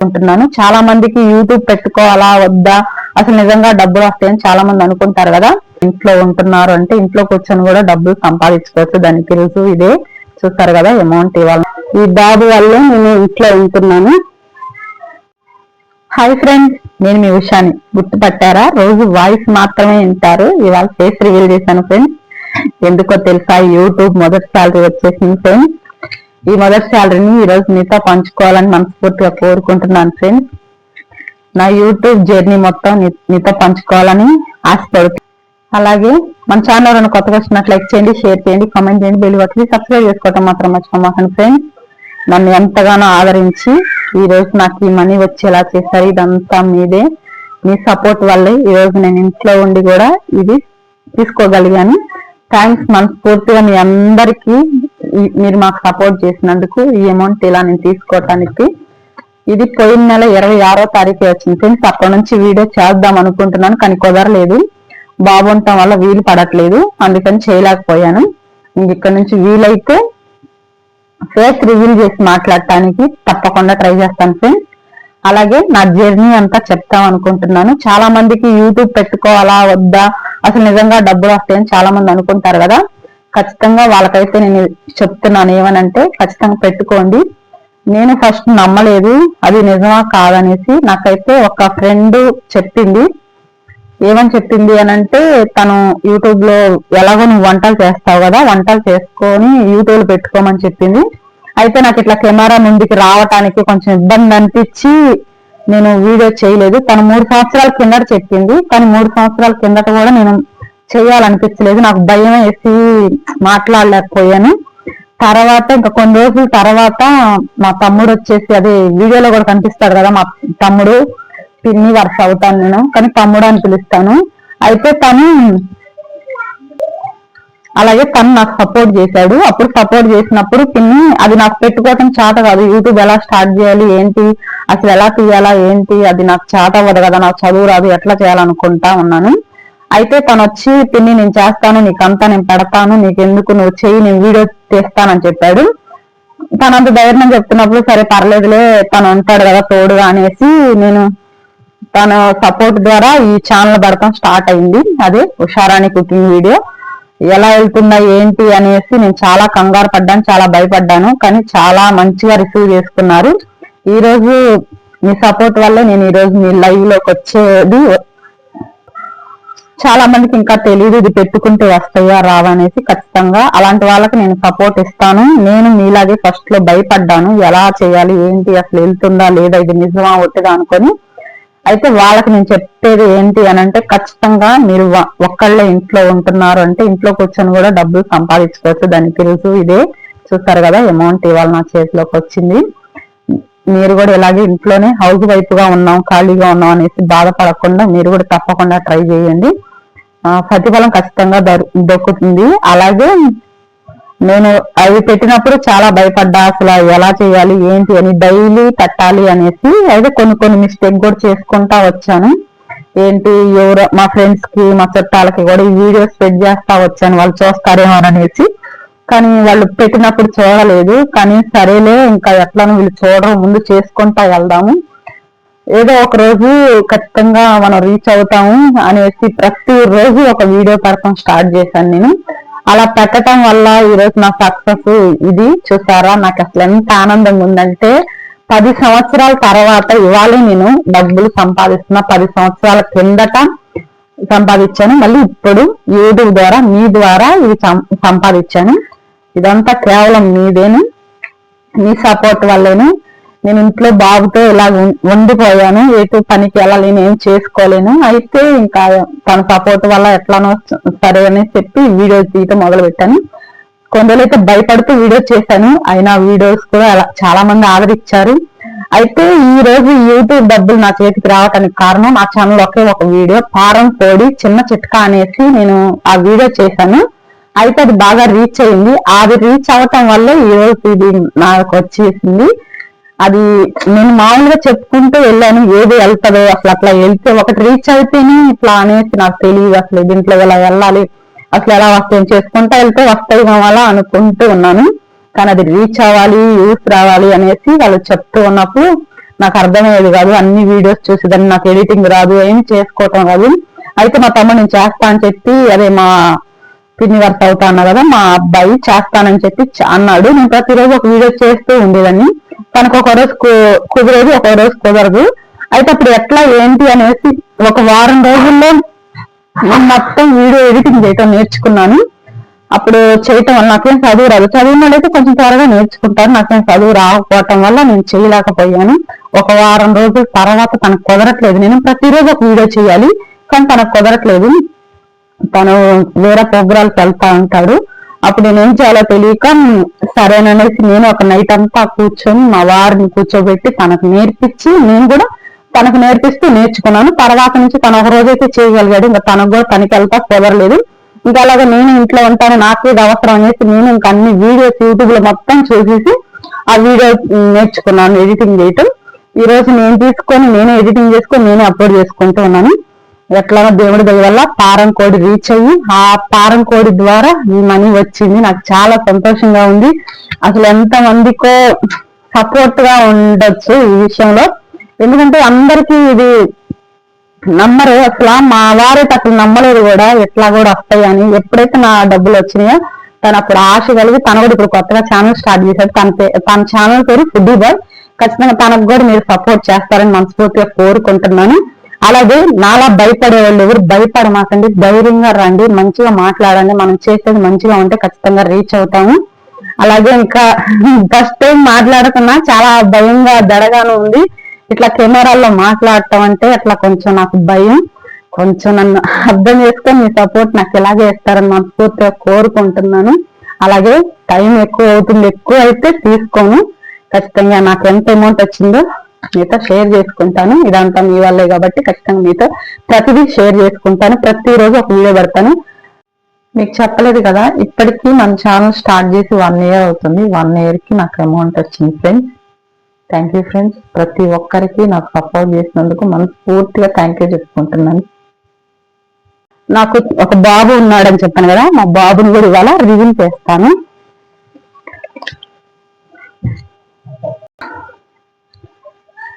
అనుకుంటున్నాను చాలా మందికి యూట్యూబ్ పెట్టుకోవాలా వద్దా? అసలు నిజంగా డబ్బులు వస్తాయని చాలా మంది అనుకుంటారు కదా. ఇంట్లో ఉంటున్నారు అంటే ఇంట్లో కూర్చొని కూడా డబ్బులు సంపాదించుకోవచ్చు. దానికి తెలుసు ఇదే చూస్తారు కదా అమౌంట్ ఇవ్వాలి. ఈ బాబు వల్ల నేను ఇంట్లో ఉంటున్నాను. హాయ్ ఫ్రెండ్స్ నేను మీ ఉషాని. గుర్తుపట్టారా? రోజు వాయిస్ మాత్రమే వింటారు. ఇవాళ ఫేస్ రివీల్ చేశాను ఫ్రెండ్స్. ఎందుకో తెలుసా యూట్యూబ్ మొదటి సాలరీ వచ్చేసింది ఫ్రెండ్స్. ఈ మొదటి శాలరీని ఈ రోజు మీతో పంచుకోవాలని మనస్ఫూర్తిగా కోరుకుంటున్నాను ఫ్రెండ్స్ నా యూట్యూబ్ జర్నీ మొత్తం మీతో పంచుకోవాలని ఆశపడుతున్నాను అలాగే మన ఛానల్ ఎవరైనా కొత్తగా వచ్చినట్లు లైక్ చేయండి షేర్ చేయండి కామెంట్ చేయండి బెల్ కొట్టి సబ్స్క్రైబ్ చేసుకోవటం మాత్రం మర్చిపోమాకండి ఫ్రెండ్స్ నన్ను ఎంతగానో ఆదరించి ఈ రోజు నాకు ఈ మనీ వచ్చేలా చేశారు. ఇదంతా మీదే. మీ సపోర్ట్ వల్లే ఈ రోజు నేను ఇంట్లో ఉండి కూడా ఇది తీసుకోగలిగాను. థ్యాంక్స్ మనస్ఫూర్తిగా మీ అందరికీ మీరు మాకు సపోర్ట్ చేసినందుకు ఈ అమౌంట్ ఇలా నేను తీసుకోవటానికి. ఇది పోయిన నెల ఇరవై ఆరో తారీఖు వచ్చింది ఫ్రెండ్స్. అప్పటి నుంచి వీడియో చేద్దాం అనుకుంటున్నాను కానీ కుదరలేదు. బాగుండటం వల్ల వీలు పడట్లేదు. అందుకని చేయలేకపోయాను. ఇక్కడ నుంచి వీలైతే ఫేస్ రివీల్ చేసి మాట్లాడటానికి తప్పకుండా ట్రై చేస్తాను ఫ్రెండ్స్. అలాగే నా జర్నీ అంతా చెప్తాం అనుకుంటున్నాను. చాలా మందికి యూట్యూబ్ పెట్టుకోవాలా వద్దా? అసలు నిజంగా డబ్బులు వస్తాయని చాలా మంది అనుకుంటారు కదా. ఖచ్చితంగా వాళ్ళకైతే నేను చెప్తున్నాను ఏమనంటే ఖచ్చితంగా పెట్టుకోండి. నేను ఫస్ట్ నమ్మలేదు అది నిజమా కాదనేసి నాకైతే ఒక ఫ్రెండ్ చెప్పింది. ఏమని చెప్పింది అని అంటే తను యూట్యూబ్లో ఎలాగో నువ్వు వంటలు చేస్తావు కదా వంటలు చేసుకొని యూట్యూబ్లో పెట్టుకోమని చెప్పింది. అయితే నాకు ఇట్లా కెమెరా ముందుకి రావటానికి కొంచెం ఇబ్బంది అనిపించి నేను వీడియో చేయలేదు. తను మూడు సంవత్సరాల కిందట చెప్పింది. కానీ మూడు సంవత్సరాల కిందట కూడా నేను చేయాలనిపించలేదు. నాకు భయం వేసి మాట్లాడలేకపోయాను. తర్వాత ఇంకా కొన్ని రోజుల తర్వాత మా తమ్ముడు వచ్చేసి అదే వీడియోలో కూడా కనిపిస్తాడు కదా మా తమ్ముడు పిన్ని వరుస అవుతాను నేను కానీ తమ్ముడు అని పిలుస్తాను. అయితే తను అలాగే తను నాకు సపోర్ట్ చేశాడు. అప్పుడు సపోర్ట్ చేసినప్పుడు పిన్ని అది నాకు పెట్టుకోవటం చాట కాదు. యూట్యూబ్ ఎలా స్టార్ట్ చేయాలి ఏంటి అసలు ఎలా తీయాలా ఏంటి అది నాకు చాట అవ్వదు కదా నాకు చదువు రాదు ఎట్లా చేయాలనుకుంటా ఉన్నాను. అయితే తను వచ్చి పిన్ని నేను చేస్తాను నీకంతా నేను పెడతాను నీకెందుకు నువ్వు చెయ్యి నేను వీడియో తీస్తానని చెప్పాడు. తను అంత ధైర్యం చెప్తున్నప్పుడు సరే పర్లేదులే తను ఉంటాడు కదా తోడుగా అనేసి నేను తన సపోర్ట్ ద్వారా ఈ ఛానల్ పడతాం స్టార్ట్ అయింది. అదే ఉషారాణి కుకింగ్ వీడియో. ఎలా వెళ్తుందా ఏంటి అనేసి నేను చాలా కంగారు పడ్డాను చాలా భయపడ్డాను కానీ చాలా మంచిగా రిసీవ్ చేసుకున్నారు. ఈ రోజు మీ సపోర్ట్ వల్ల నేను ఈ రోజు మీ లైవ్లోకి వచ్చేది చాలా మందికి ఇంకా తెలియదు ఇది పెట్టుకుంటే వస్తాయా రావా అనేసి ఖచ్చితంగా అలాంటి వాళ్ళకి నేను సపోర్ట్ ఇస్తాను. నేను మీలాగే ఫస్ట్లో భయపడ్డాను. ఎలా చేయాలి ఏంటి అసలు వెళ్తుందా లేదా ఇది నిజమా ఒట్టిగా అనుకొని. అయితే వాళ్ళకి నేను చెప్పేది ఏంటి అని అంటే ఖచ్చితంగా మీరు ఒక్కళ్ళే ఇంట్లో ఉంటున్నారు అంటే ఇంట్లో కూర్చొని కూడా డబ్బులు సంపాదించుకోవచ్చు. దానికి రుజువు ఇదే. చూస్తారు కదా అమౌంట్ ఇవాళ నా చేతిలోకి వచ్చింది. మీరు కూడా ఇలాగే ఇంట్లోనే హౌస్ వైఫ్గా ఉన్నాం ఖాళీగా ఉన్నాం అనేసి బాధపడకుండా మీరు కూడా తప్పకుండా ట్రై చేయండి. ప్రతిఫలం ఖచ్చితంగా దొరు- దొరుకుతుంది. అలాగే నేను అవి పెట్టినప్పుడు చాలా భయపడ్డా అసలు ఎలా చేయాలి ఏంటి అని డైలీ పెట్టాలి అనేసి అయితే కొన్ని కొన్ని మిస్టేక్ కూడా చేసుకుంటా వచ్చాను. ఏంటి ఎవరో మా ఫ్రెండ్స్కి మా చుట్టాలకి కూడా ఈ వీడియో స్ప్రెడ్ చేస్తా వచ్చాను. వాళ్ళు చూస్తారేమో అనేసి. కానీ వాళ్ళు పెట్టినప్పుడు చూడలేదు. కానీ సరేలే ఇంకా ఎట్లా వీళ్ళు చూడడం ముందు చేసుకుంటా వెళ్దాము. ఏదో ఒక రోజు ఖచ్చితంగా మనం రీచ్ అవుతాము అనేసి ప్రతి రోజు ఒక వీడియో పెడతాం స్టార్ట్ చేశాను నేను. అలా పెట్టడం వల్ల ఈరోజు నా సక్సెస్ ఇది. చూసారా? నాకు అసలు ఎంత ఆనందంగా ఉందంటే పది సంవత్సరాల తర్వాత ఇవాళ నేను డబ్బులు సంపాదిస్తున్నా పది సంవత్సరాల కిందట సంపాదించాను. మళ్ళీ ఇప్పుడు యూట్యూబ్ ద్వారా మీ ద్వారా ఇది సం- సంపాదించాను. ఇదంతా కేవలం మీదేను. మీ సపోర్ట్ వల్లేను. నేను ఇంట్లో బాబుతో ఇలా ఉం- ఉండిపోయాను. ఎటు పనికి వెళ్ళాలి నేను చేసుకోలేను. అయితే ఇంకా తన సపోర్ట్ వల్ల ఎట్లానో సరే అని చెప్పి వీడియో తీయటం మొదలు పెట్టాను కొన్ని రోజులైతే భయపడుతూ వీడియో చేశాను. అయినా వీడియోస్ కూడా అలా చాలా మంది ఆదరించారు. అయితే ఈ రోజు యూట్యూబ్ డబ్బులు నా చేతికి రావటానికి కారణం నా ఛానల్ ఒకే ఒక వీడియో పారం కోడి చిన్న చిట్కా అనేసి నేను ఆ వీడియో చేశాను. అయితే అది బాగా రీచ్ అయింది. అది రీచ్ అవటం వల్ల ఈ రోజు ఇది నాకు వచ్చేసింది. అది నేను మామూలుగా చెప్పుకుంటూ వెళ్ళాను ఏది వెళ్తుందో అసలు అట్లా వెళ్తే ఒకటి రీచ్ అయితేనే ఇట్లా అనేసి నాకు తెలియదు అసలు దీంట్లో ఎలా వెళ్ళాలి అసలు ఎలా వస్తాయి చేసుకుంటా వెళ్తే వస్తాయి కావాలా అనుకుంటూ ఉన్నాను. కానీ అది రీచ్ అవ్వాలి యూస్ రావాలి అనేసి వాళ్ళు చెప్తూ ఉన్నప్పుడు నాకు అర్థమయ్యేది కాదు అన్ని వీడియోస్ చూసేదాన్ని నాకు ఎడిటింగ్ రాదు ఏం చేసుకోవటం రాదు. అయితే మా తమ్ముడు నేను చేస్తా అని చెప్పి అదే మా పిన్ని వర్క్ అవుతా అన్నా కదా మా అబ్బాయి చేస్తానని చెప్పి అన్నాడు. నేను ప్రతిరోజు ఒక వీడియో చేస్తూ ఉండేదాన్ని. తనకు ఒక రోజు కు- కుదిరేది ఒక రోజు కుదరదు. అయితే అప్పుడు ఎట్లా ఏంటి అనేసి ఒక వారం రోజుల్లో నేను మొత్తం వీడియో ఎడిటింగ్ చేయటం నేర్చుకున్నాను. అప్పుడు చేయటం వల్ల నాకేం చదువు రాదు. చదివిన వాళ్ళైతే కొంచెం త్వరగా నేర్చుకుంటారు. నాకేం చదువు రాకపోవటం వల్ల నేను చేయలేకపోయాను. ఒక వారం రోజుల తర్వాత తనకు కుదరట్లేదు. నేను ప్రతిరోజు ఒక వీడియో చేయాలి కానీ తనకు కుదరట్లేదు. తను వేరే ప్రోగ్రాలకు వెళ్తా ఉంటాడు. అప్పుడు నేను ఏం చేయాలో తెలియక "మ్, సరేననేసి నేను ఒక నైట్ అంతా కూర్చొని మా వారిని కూర్చోబెట్టి తనకు నేర్పించి నేను కూడా తనకు నేర్పిస్తూ నేర్చుకున్నాను. తర్వాత నుంచి తను ఒక రోజైతే చేయగలిగాడు. ఇంకా తనకు కూడా తనకి వెళ్తా కుదరలేదు. ఇంకా అలాగే నేను ఇంట్లో ఉంటాను. నాకు ఇది అవసరం అనేసి నేను ఇంకా అన్ని వీడియోస్ యూట్యూబ్లో మొత్తం చూసేసి ఆ వీడియో నేర్చుకున్నాను ఎడిటింగ్ చేయటం. ఈ రోజు నేను తీసుకొని నేనే ఎడిటింగ్ చేసుకొని నేనే అప్లోడ్ చేసుకుంటూ ఉన్నాను. ఎట్లానో దేవుడి దయ వల్ల పారం కోడి రీచ్ అయ్యి ఆ పారం కోడి ద్వారా ఈ మనీ వచ్చింది. నాకు చాలా సంతోషంగా ఉంది. అసలు ఎంత మందికో సపోర్ట్గా ఉండొచ్చు ఈ విషయంలో. ఎందుకంటే అందరికీ ఇది నమ్మరు. అసలు మా వారైతే అసలు నమ్మలేదు కూడా. ఎట్లా కూడా వస్తాయి అని. ఎప్పుడైతే నా డబ్బులు వచ్చినాయో తను అప్పుడు ఆశ కలిగి తను కూడా ఇప్పుడు కొత్తగా ఛానల్ స్టార్ట్ చేశాడు. తన తన ఛానల్ పేరు ఫుడ్ బాయ్ ఖచ్చితంగా తనకు కూడా మీరు సపోర్ట్ చేస్తారని మనస్ఫూర్తిగా కోరుకుంటున్నాను. అలాగే నాలా భయపడే వాళ్ళు ఎవరు భయపడమాకండి. ధైర్యంగా రండి మంచిగా మాట్లాడండి. మనం చేసేది మంచిగా ఉంటే ఖచ్చితంగా రీచ్ అవుతాము. అలాగే ఇంకా ఫస్ట్ టైం మాట్లాడుతున్నా చాలా భయంగా దడగాను ఉంది. ఇట్లా కెమెరాల్లో మాట్లాడటం అంటే అట్లా కొంచెం నాకు భయం. కొంచెం నన్ను అర్థం చేసుకొని మీ సపోర్ట్ నాకు ఎలాగే ఇస్తారని మనస్ఫూర్తిగా కోరుకుంటున్నాను. అలాగే టైం ఎక్కువ అవుతుంది. ఎక్కువ అయితే తీసుకోను. ఖచ్చితంగా నాకు ఎంత అమౌంట్ వచ్చిందో మీతో షేర్ చేసుకుంటాను. ఇదంతా మీ వాళ్ళే కాబట్టి ఖచ్చితంగా మీతో ప్రతిదీ షేర్ చేసుకుంటాను. ప్రతిరోజు ఒక వీడియో పెడతాను. మీకు చెప్పలేదు కదా ఇప్పటికీ మన ఛానల్ స్టార్ట్ చేసి వన్ ఇయర్ అవుతుంది. వన్ ఇయర్కి నాకు అమౌంట్ వచ్చింది ఫ్రెండ్స్ థ్యాంక్ యూ ఫ్రెండ్స్ ప్రతి ఒక్కరికి నాకు సపోర్ట్ చేసినందుకు మనస్ఫూర్తిగా థ్యాంక్ యూ చెప్పుకుంటున్నాను. నాకు ఒక బాబు ఉన్నాడని చెప్పాను కదా మా బాబుని కూడా ఇవాళ రివీల్ చేస్తాను.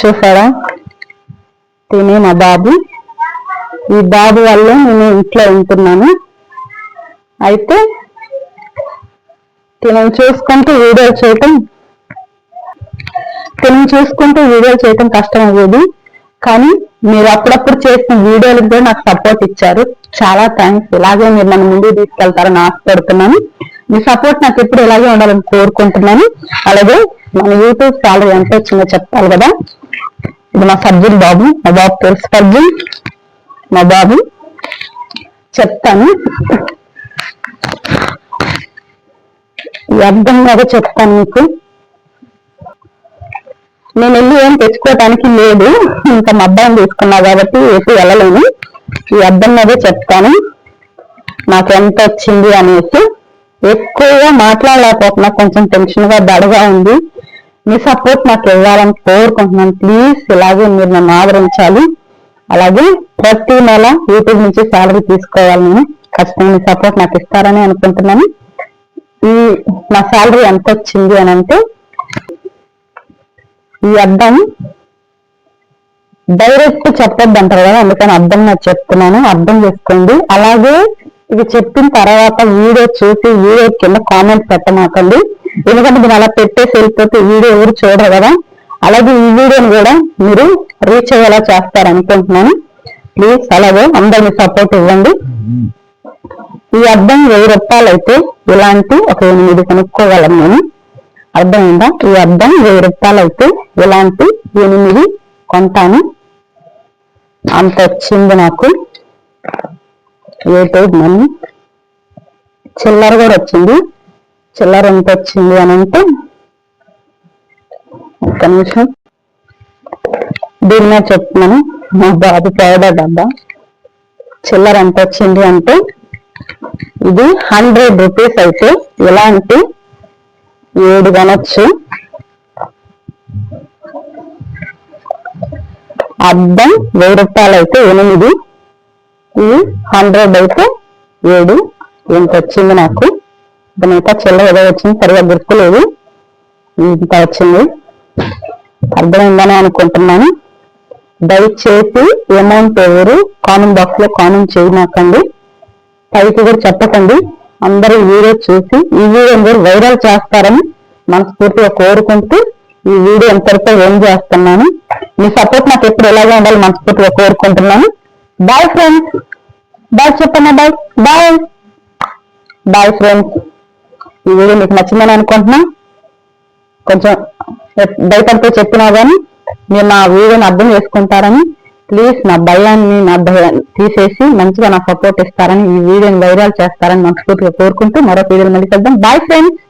చూసారా? తినే మా బాబు. ఈ బాబు వల్ల నేను ఇంట్లో ఉంటున్నాను. అయితే తినని చూసుకుంటూ వీడియో చేయటం తినని చూసుకుంటూ వీడియో చేయటం కష్టం అయ్యేది కానీ మీరు అప్పుడప్పుడు చేసిన వీడియోలకు కూడా నాకు సపోర్ట్ ఇచ్చారు. చాలా థ్యాంక్స్ ఇలాగే మీరు నన్ను ముందుకు తీసుకెళ్తారని ఆశపడుతున్నాను. మీ సపోర్ట్ నాకు ఎప్పుడు ఇలాగే ఉండాలని కోరుకుంటున్నాను. అలాగే మన యూట్యూబ్ సాలరీ ఎంత వచ్చిందో చెప్పాలి కదా. ఇది మా సర్జన్ బాబు మా బాబు తెలుసు సర్జన్. మా బాబు చెప్తాను. అర్థం కాదు చెప్తాను మీకు. నేను వెళ్ళి ఏం తెచ్చుకోవటానికి లేదు. ఇంకా మా అబ్బాయిని తీసుకున్నా కాబట్టి ఎటు వెళ్ళలేను. ఈ అర్థం మీదే చెప్తాను. నాకు ఎంత వచ్చింది అనేసి ఎక్కువగా మాట్లాడలేకపోతున్నా. కొంచెం టెన్షన్గా దడగా ఉంది. మీ సపోర్ట్ నాకు ఇవ్వాలని కోరుకుంటున్నాను. ప్లీజ్ ఇలాగే మీరు నన్ను ఆదరించాలి. అలాగే ప్రతి నెల యూట్యూబ్ నుంచి శాలరీ తీసుకోవాలి నేను ఖచ్చితంగా మీ సపోర్ట్ నాకు ఇస్తారని అనుకుంటున్నాను. ఈ నా శాలరీ ఎంత వచ్చింది అని అంటే ఈ అర్థం డైరెక్ట్ చెప్పొద్దు అంటారు కదా అందుకని అర్థం నాకు చెప్తున్నాను. అర్థం చేసుకోండి. అలాగే ఇది చెప్పిన తర్వాత వీడియో చూసి వీడియో కింద కామెంట్ పెట్టమాకండి. ఎందుకంటే మీరు అలా పెట్టేసి వెళ్ళిపోతే వీడియో ఎవరు చూడరు కదా? అలాగే ఈ వీడియోని కూడా మీరు రీచ్ అయ్యేలా చేస్తారనుకుంటున్నాను ప్లీజ్ అలాగే అందరిని సపోర్ట్ ఇవ్వండి. ఈ అద్దం వెయ్యి రూపాయలు అయితే ఇలాంటి ఒక ఎనిమిది కొనుక్కోగలను నేను. అర్థమైందా? ఈ అర్థం వెయ్యి రూపాయలు అయితే ఇలాంటి ఎనిమిది కొంటాను. అంత వచ్చింది నాకు. Eight money? చిల్లర కూడా వచ్చింది. చిల్లర ఎంత వచ్చింది అని అంటే ఒక్క నిమిషం. దీని మీద చెప్తున్నాను. మా బాబు పౌడర్ డబ్బా చిల్లర ఎంత వచ్చింది అంటే ఇది హండ్రెడ్ రూపీస్ అయితే ఇలాంటి ఏడు కొనొచ్చు. అద్దం వెయ్యి రూపాయలు అయితే ఎనిమిది. ఇది హండ్రెడ్ అయితే ఏడు. ఇంత వచ్చింది నాకు? మిగతా చెల్ల ఏదో వచ్చింది సరిగా గుర్తులేదు. ఇంత వచ్చింది. అర్థమైందని అనుకుంటున్నాను. దయచేసి అమౌంట్ ఎవరు కామెంట్ బాక్స్లో కామెంట్ చేయమాకండి. పైకి కూడా చెప్పకండి. అందరూ వీడియో చూసి ఈ వీడియో మీరు వైరల్ చేస్తారని మనస్ఫూర్తిగా కోరుకుంటూ ఈ వీడియో ఎంతవరకు ఏం చేస్తున్నాను. మీ సపోర్ట్ నాకు ఎప్పుడు ఎలాగే ఉండాలి మనస్ఫూర్తిగా కోరుకుంటున్నాను. బాయ్ ఫ్రెండ్స్ బాయ్ చెప్పండి బాయ్ బాయ్ బాయ్ ఫ్రెండ్స్ ఈ వీడియో మీకు నచ్చిందని అనుకుంటున్నా. కొంచెం భయపడుతూ చెప్పినా కానీ మీరు నా వీడియోని అర్థం చేసుకుంటారని ప్లీజ్ నా భయాన్ని నా భయాన్ని తీసేసి మంచిగా నా సపోర్ట్ ఇస్తారని ఈ వీడియోని వైరల్ చేస్తారని మనస్ఫూర్తిగా కోరుకుంటూ మరో వీడియోని మళ్ళీ కలుద్దాం. Bye friends